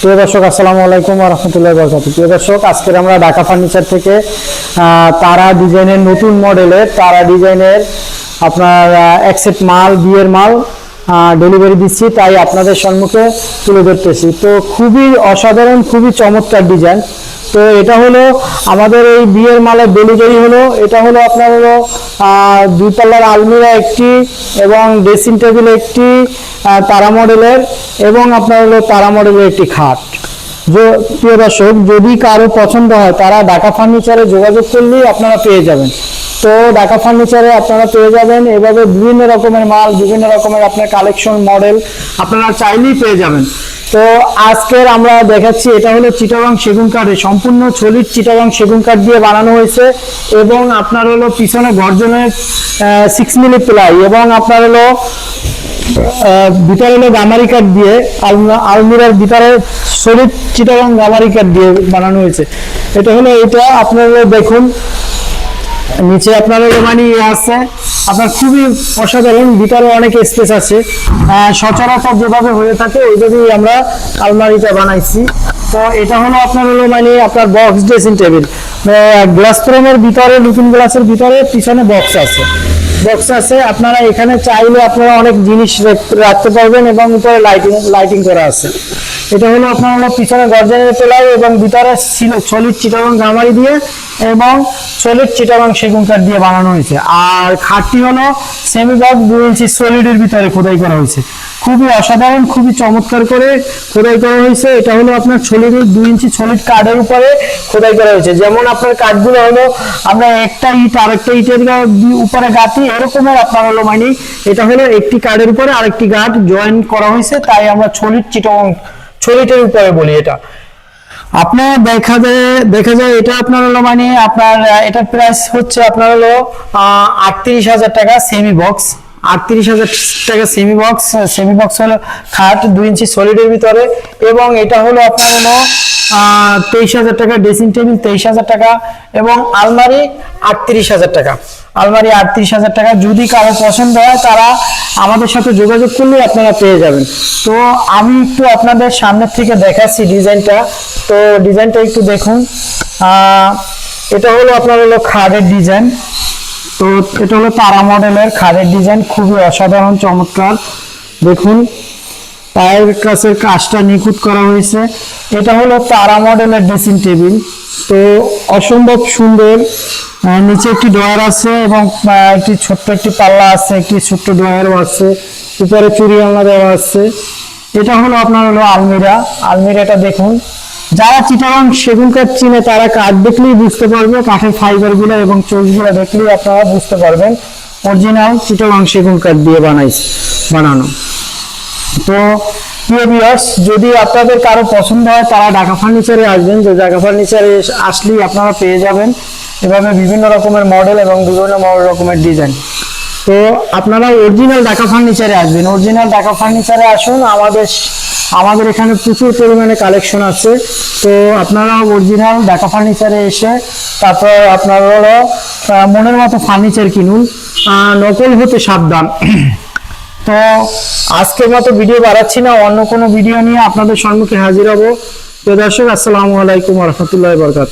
প্রিয় দর্শক, আসসালামু আলাইকুম রহমতুল্লাহ বরকাত প্রিয় দর্শক, আজকের আমরা ঢাকা ফার্নিচার থেকে তারা ডিজাইনের নতুন মডেলের, তারা ডিজাইনের আপনার অ্যাকসেপ্ট মাল, বিয়ের মাল ডেলিভারি দিচ্ছি, তাই আপনাদের সম্মুখে তুলে ধরতেছি। তো খুবই অসাধারণ, খুবই চমৎকার ডিজাইন তো এটা হলো আমাদের এই বিয়ের মালের ডেলিভারি হলো। এটা হলো আপনার হলো আহ, দুই পাল্লার আলমিরা একটি এবং ড্রেসিং টেবিল একটি তারা মডেলের এবং আপনার হলো তারা মডেলের একটি খাট। যে- প্রিয় দর্শক যদি কারও পছন্দ হয় তারা ঢাকা ফার্নিচারে যোগাযোগ করলেই আপনারা পেয়ে যাবেন। তো ঢাকা ফার্নিচারে আপনারা পেয়ে যাবেন। এভাবে বিভিন্ন রকমের মাল বিভিন্ন রকমের আপনার কালেকশন মডেল আপনারা চাইলেই পেয়ে যাবেন। তো আজকের আমরা দেখাচ্ছি এটা হলো চিটাগাং সেগুন কাঠের, সম্পূর্ণ ছলির চিটাগাং সেগুন কাঠ দিয়ে বানানো হয়েছে এবং আপনার হলো পিছনে গর্জনের সিক্স মিলি প্লাই এবং আপনার হলো ভিতরে হলো গামারি কাঠ দিয়ে, আলমা- আলমিরার ভিতরে সলিড চিটাগাং গামারি কাঠ দিয়ে বানানো হয়েছে। এটা হলো, এটা আপনার দেখুন, নিচে আপনার হলো মানে ইয়ে আছে। আপনার খুবই অসাধারণ ভিতরে অনেক স্পেস আছে। সচরাচর যেভাবে হয়ে থাকে ওইভাবেই আমরা আলমারিটা বানাইছি। তো এটা হলো আপনার হলো মানে আপনার বক্স ড্রেসিং টেবিল গ্লাস ফ্রেমের ভিতরে লুকিং গ্লাসের ভিতরে পিছনে বক্স আছে। বক্স আছে, আপনারা এখানে চাইলে আপনারা অনেক জিনিস রাখ- রাখতে পারবেন এবং উপরে লাইটিং লাইটিং করা আছে। এটা হলো আপনার হলো পিছনে গর্জনের পেলাই এবং ভিতরে সলিড চিটাগাং গামারি দিয়ে এবং সলিড চিটাগাং সেগুন কাঠ দিয়ে বানানো হয়েছে। আর খাটটি হলো সেমি বক্স দুই ইঞ্চি সলিডের ভিতরে খোদাই করা হয়েছে। খুবই অসাধারণ, খুবই চমৎকার করে খোদাই করা হয়েছে। এটা হলো আপনার সলিডের দুই ইঞ্চি সলিড কাঠের উপরে খোদাই করা হয়েছে। যেমন আপনার কাঠগুলো হলো, আমরা একটা ইট আরেকটা ইটের উপরে গাঁথি, এরকমের আপনার হলো মানে এটা হলো একটি কাঠের উপরে আরেকটি গাঁট জয়েন করা হয়েছে। তাই আমরা সলিড চিটাগাং সলিডের উপরে বলি এটা। আপনার দেখা যায় দেখা যায় এটা আপনার হলো মানে আপনার এটার প্রাইস হচ্ছে আপনার হলো আটত্রিশ হাজার টাকা সেমি বক্স আটত্রিশ হাজার টাকা সেমি বক্স সেমি বক্স হলো খাট দুই ইঞ্চি সলিডের ভিতরে এবং এটা হলো আপনার হলো তেইশ হাজার টাকা ড্রেসিং টেবিল তেইশ হাজার টাকা এবং আলমারি আটত্রিশ হাজার টাকা। আলমারি আটত্রিশ হাজার টাকা। যদি কারও পছন্দ হয়, তারা আমাদের সাথে যোগাযোগ করলে আপনারা পেয়ে যাবেন। তো আমি একটু আপনাদের সামনের থেকে দেখাচ্ছি ডিজাইনটা। তো ডিজাইনটা একটু দেখুন। এটা হলো আপনার হলো খাদের ডিজাইন। তো এটা হলো তারা মডেলের খাদের ডিজাইন। খুবই অসাধারণ, চমৎকার। দেখুন, পায়ের কাছে কাজটা নিখুঁত করা হয়েছে। এটা হলো তারা মডেলের ড্রেসিং টেবিল তো অসম্ভব সুন্দর নিচে একটি ডয়ার আছে এবং একটি ছোট্ট একটি পাল্লা আছে, একটি ছোট্ট ডয়ারও আছে, উপরে চুরি আলনা দেওয়া আছে। এটা হলো আপনার হলো আলমিরা। আলমিরাটা দেখুন। যারা চিটাগাং সেগুন কাঠ চিনে, তারা কাঠ দেখলেই বুঝতে পারবে, কাঠের ফাইবারগুলো এবং চোখগুলো দেখলেই আপনারা বুঝতে পারবেন অরিজিনাল চিটাগাং সেগুন কাঠ দিয়ে বানাইছে বানানো। তো, প্রিয় যদি আপনাদের কারও পছন্দ হয়, তারা ঢাকা ফার্নিচারে আসবেন। যে ঢাকা ফার্নিচারে আসলেই আপনারা পেয়ে যাবেন। এভাবে বিভিন্ন রকমের মডেল এবং বিভিন্ন রকমের ডিজাইন তো আপনারা অরিজিনাল ঢাকা ফার্নিচারে আসবেন। অরিজিনাল ঢাকা ফার্নিচারে আসুন। আমাদের আমাদের এখানে প্রচুর পরিমাণে কালেকশন আছে। তো আপনারা অরিজিনাল ঢাকা ফার্নিচারে এসে, তারপর আপনারা মনের মতো ফার্নিচার কিনুন। নকল হতে সাবধান। তো আজকের মতো ভিডিও বাড়াচ্ছি না। অন্য কোনো ভিডিও নিয়ে আপনাদের সম্মুখে হাজির হব। তো দর্শক, আসসালামু আলাইকুম রহমতুল্লাহ বরকাত